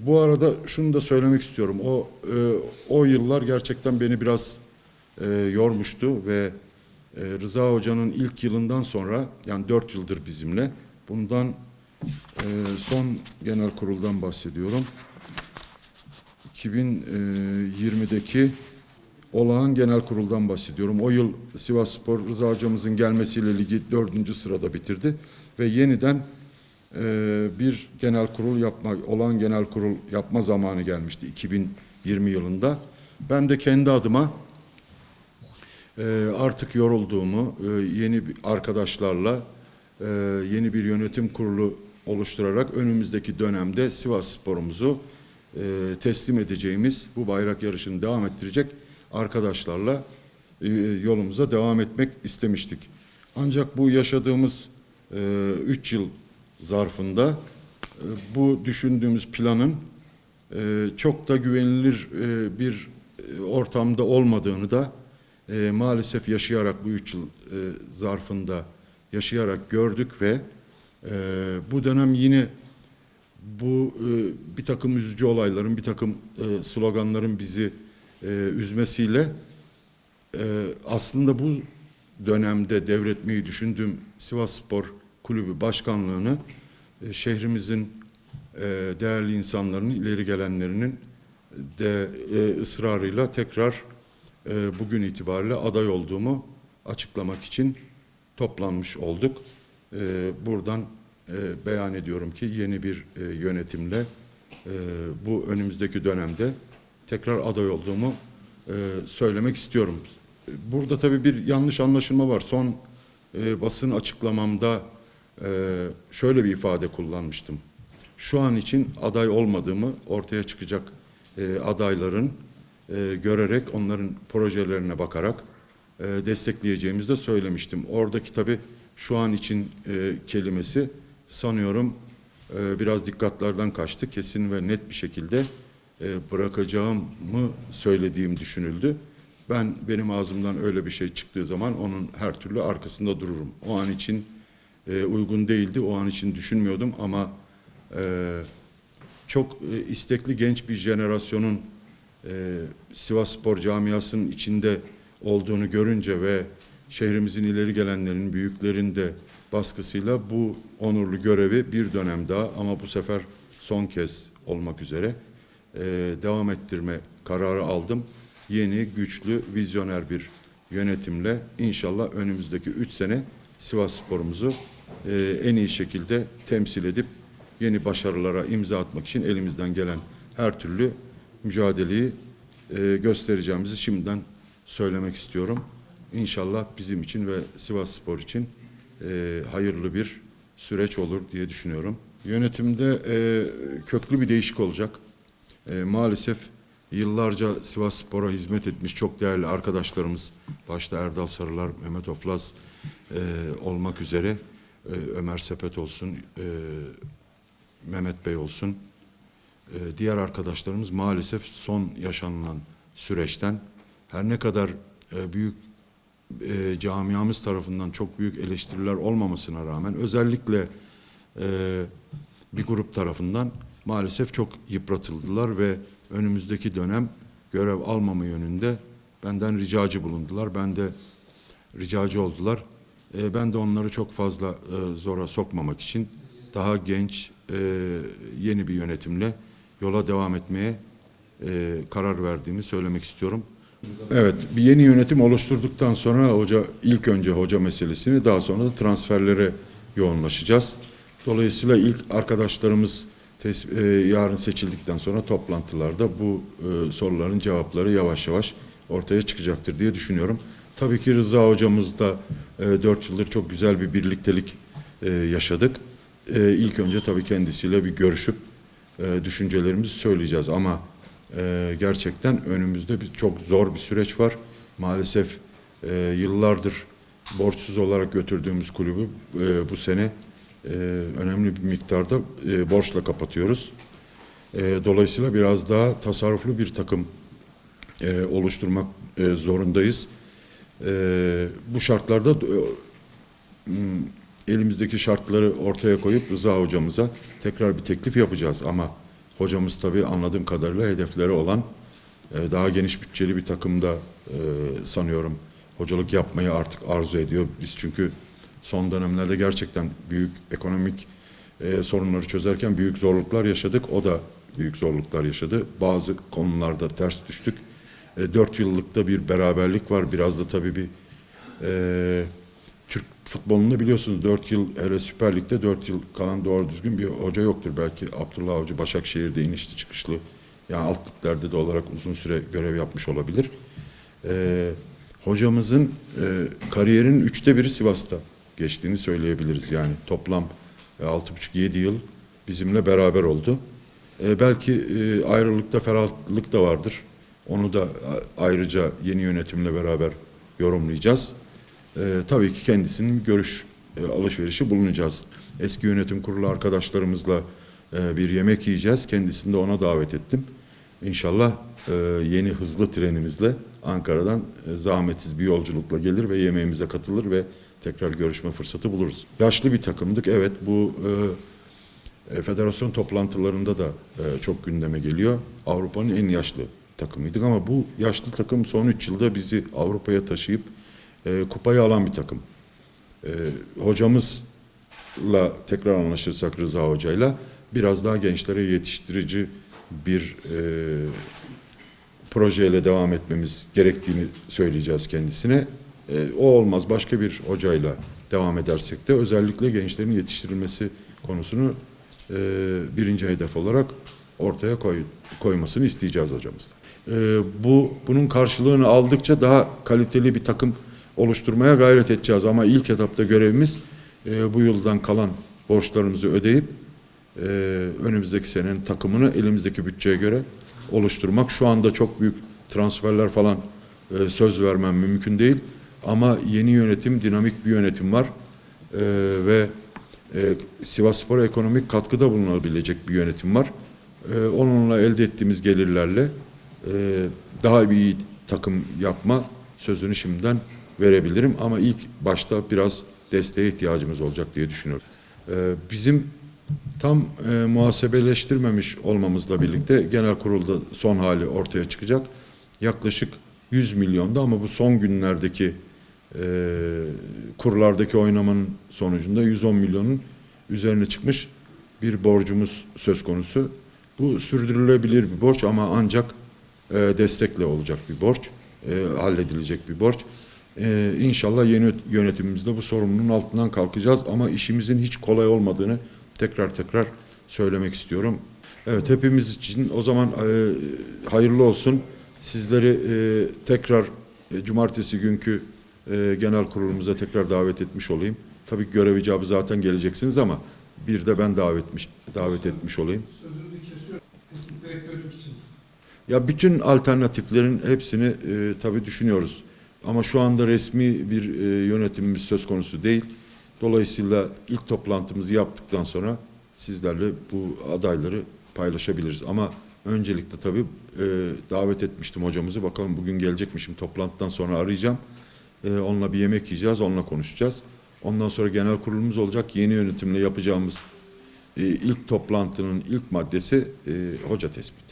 Bu arada şunu da söylemek istiyorum. O e, o yıllar gerçekten beni biraz e, yormuştu ve e, Rıza Hoca'nın ilk yılından sonra yani dört yıldır bizimle. Bundan e, son genel kuruldan bahsediyorum. 2020'deki olağan genel kuruldan bahsediyorum. O yıl Sivas Spor Rıza Hocamızın gelmesiyle ligi dördüncü sırada bitirdi ve yeniden e, bir genel kurul yapma, olan genel kurul yapma zamanı gelmişti 2020 yılında. Ben de kendi adıma e, artık yorulduğumu e, yeni arkadaşlarla e, yeni bir yönetim kurulu oluşturarak önümüzdeki dönemde Sivas Spor'umuzu teslim edeceğimiz bu bayrak yarışını devam ettirecek arkadaşlarla yolumuza devam etmek istemiştik. Ancak bu yaşadığımız 3 yıl zarfında. E, bu düşündüğümüz planın e, çok da güvenilir e, bir ortamda olmadığını da maalesef yaşayarak bu üç yıl zarfında yaşayarak gördük ve bu dönem yine bu bir takım üzücü olayların, bir takım sloganların bizi üzmesiyle aslında bu dönemde devretmeyi düşündüğüm Sivas Spor Kulübü Başkanlığı'nı e, şehrimizin e, değerli insanların, ileri gelenlerinin de e, ısrarıyla tekrar bugün itibariyle aday olduğumu açıklamak için toplanmış olduk. Buradan beyan ediyorum ki yeni bir yönetimle bu önümüzdeki dönemde tekrar aday olduğumu söylemek istiyorum. Burada tabii bir yanlış anlaşılma var. Son basın açıklamamda şöyle bir ifade kullanmıştım. Şu an için aday olmadığımı ortaya çıkacak e, adayların e, görerek onların projelerine bakarak e, destekleyeceğimizi de söylemiştim. Oradaki tabii şu an için kelimesi sanıyorum biraz dikkatlerden kaçtı. Kesin ve net bir şekilde bırakacağımı söylediğim düşünüldü. Ben benim ağzımdan öyle bir şey çıktığı zaman onun her türlü arkasında dururum. O an için e, uygun değildi, o an için düşünmüyordum ama e, çok e, istekli genç bir jenerasyonun e, Sivas Spor camiasının içinde olduğunu görünce ve şehrimizin ileri gelenlerin, büyüklerin de baskısıyla bu onurlu görevi bir dönem daha ama bu sefer son kez olmak üzere e, devam ettirme kararı aldım. Yeni, güçlü, vizyoner bir yönetimle inşallah önümüzdeki üç sene Sivas Spor'umuzu e, en iyi şekilde temsil edip yeni başarılara imza atmak için elimizden gelen her türlü mücadeleyi e, göstereceğimizi şimdiden söylemek istiyorum. İnşallah bizim için ve Sivas Spor için e, hayırlı bir süreç olur diye düşünüyorum. Yönetimde köklü bir değişik olacak. Maalesef yıllarca Sivas Spor'a hizmet etmiş çok değerli arkadaşlarımız, başta Erdal Sarılar, Mehmet Oflaz olmak üzere e, Ömer Sepet olsun, e, Mehmet Bey olsun, e, diğer arkadaşlarımız maalesef son yaşanılan süreçten her ne kadar e, büyük e, camiamız tarafından çok büyük eleştiriler olmamasına rağmen özellikle bir grup tarafından maalesef çok yıpratıldılar ve önümüzdeki dönem görev almama yönünde benden ricacı bulundular. Ben de ricacı oldular. E, ben de onları çok fazla e, zora sokmamak için daha genç, e, yeni bir yönetimle yola devam etmeye e, karar verdiğimi söylemek istiyorum. Evet, bir yeni yönetim oluşturduktan sonra hoca ilk önce hoca meselesini daha sonra da transferlere yoğunlaşacağız. Dolayısıyla ilk arkadaşlarımız tes- e, yarın seçildikten sonra toplantılarda bu e, soruların cevapları yavaş yavaş ortaya çıkacaktır diye düşünüyorum. Tabii ki Rıza hocamız da e, 4 yıldır çok güzel bir birliktelik e, yaşadık. E, ilk önce tabii kendisiyle bir görüşüp e, düşüncelerimizi söyleyeceğiz ama e, gerçekten önümüzde bir çok zor bir süreç var. Maalesef yıllardır borçsuz olarak götürdüğümüz kulübü bu sene önemli bir miktarda borçla kapatıyoruz. Dolayısıyla biraz daha tasarruflu bir takım oluşturmak e, zorundayız. E, bu şartlarda e, elimizdeki şartları ortaya koyup Rıza hocamıza tekrar bir teklif yapacağız ama Hocamız tabii anladığım kadarıyla hedefleri olan e, daha geniş bütçeli bir takımda e, sanıyorum hocalık yapmayı artık arzu ediyor. Biz çünkü son dönemlerde gerçekten büyük ekonomik e, sorunları çözerken büyük zorluklar yaşadık. O da büyük zorluklar yaşadı. Bazı konularda ters düştük. E, dört yıllıkta bir beraberlik var. Biraz da tabii bir e, Türk futbolunda biliyorsunuz 4 yıl hele Süper Lig'de 4 yıl kalan doğru düzgün bir hoca yoktur. Belki Abdullah Avcı Başakşehir'de inişli çıkışlı yani alt liglerde de olarak uzun süre görev yapmış olabilir. Ee, hocamızın e, kariyerinin üçte biri Sivas'ta geçtiğini söyleyebiliriz. Yani toplam e, 6,5-7 yıl bizimle beraber oldu. E, belki e, ayrılıkta ferahlık da vardır. Onu da ayrıca yeni yönetimle beraber yorumlayacağız. Ee, tabii ki kendisinin görüş e, alışverişi bulunacağız. Eski yönetim kurulu arkadaşlarımızla e, bir yemek yiyeceğiz. Kendisini de ona davet ettim. İnşallah e, yeni hızlı trenimizle Ankara'dan e, zahmetsiz bir yolculukla gelir ve yemeğimize katılır ve tekrar görüşme fırsatı buluruz. Yaşlı bir takımdık. Evet bu e, e, federasyon toplantılarında da e, çok gündeme geliyor. Avrupa'nın en yaşlı takımıydık ama bu yaşlı takım son 3 yılda bizi Avrupa'ya taşıyıp e, kupayı alan bir takım. E, hocamızla tekrar anlaşırsak Rıza Hoca'yla biraz daha gençlere yetiştirici bir e, projeyle devam etmemiz gerektiğini söyleyeceğiz kendisine. E, o olmaz başka bir hocayla devam edersek de özellikle gençlerin yetiştirilmesi konusunu e, birinci hedef olarak ortaya koy, koymasını isteyeceğiz hocamızdan. E, bu bunun karşılığını aldıkça daha kaliteli bir takım oluşturmaya gayret edeceğiz ama ilk etapta görevimiz e, bu yıldan kalan borçlarımızı ödeyip e, önümüzdeki senenin takımını elimizdeki bütçeye göre oluşturmak. Şu anda çok büyük transferler falan e, söz vermem mümkün değil. Ama yeni yönetim, dinamik bir yönetim var. E, ve e, Sivas Spor'a ekonomik katkıda bulunabilecek bir yönetim var. E, onunla elde ettiğimiz gelirlerle e, daha bir iyi takım yapma sözünü şimdiden verebilirim. Ama ilk başta biraz desteğe ihtiyacımız olacak diye düşünüyorum. E, bizim tam e, muhasebeleştirmemiş olmamızla birlikte genel kurulda son hali ortaya çıkacak. Yaklaşık 100 milyonda ama bu son günlerdeki e, kurlardaki oynamanın sonucunda 110 milyonun üzerine çıkmış bir borcumuz söz konusu. Bu sürdürülebilir bir borç ama ancak e, destekle olacak bir borç, e, halledilecek bir borç. E, inşallah yeni yönetimimizde bu sorumluluğun altından kalkacağız ama işimizin hiç kolay olmadığını tekrar tekrar söylemek istiyorum. Evet hepimiz için o zaman e, hayırlı olsun. Sizleri e, tekrar e, cumartesi günkü e, genel kurulumuza tekrar davet etmiş olayım. Tabii görev icabı zaten geleceksiniz ama bir de ben davet etmiş, davet etmiş olayım. Sözünüzü kesiyorum. Teknik direktörlük için. Ya bütün alternatiflerin hepsini e, tabii düşünüyoruz. Ama şu anda resmi bir e, yönetimimiz söz konusu değil. Dolayısıyla ilk toplantımızı yaptıktan sonra sizlerle bu adayları paylaşabiliriz. Ama öncelikle tabii e, davet etmiştim hocamızı. Bakalım bugün gelecekmişim. Toplantıdan sonra arayacağım. E, onunla bir yemek yiyeceğiz, onunla konuşacağız. Ondan sonra genel kurulumuz olacak. Yeni yönetimle yapacağımız e, ilk toplantının ilk maddesi e, hoca tespit.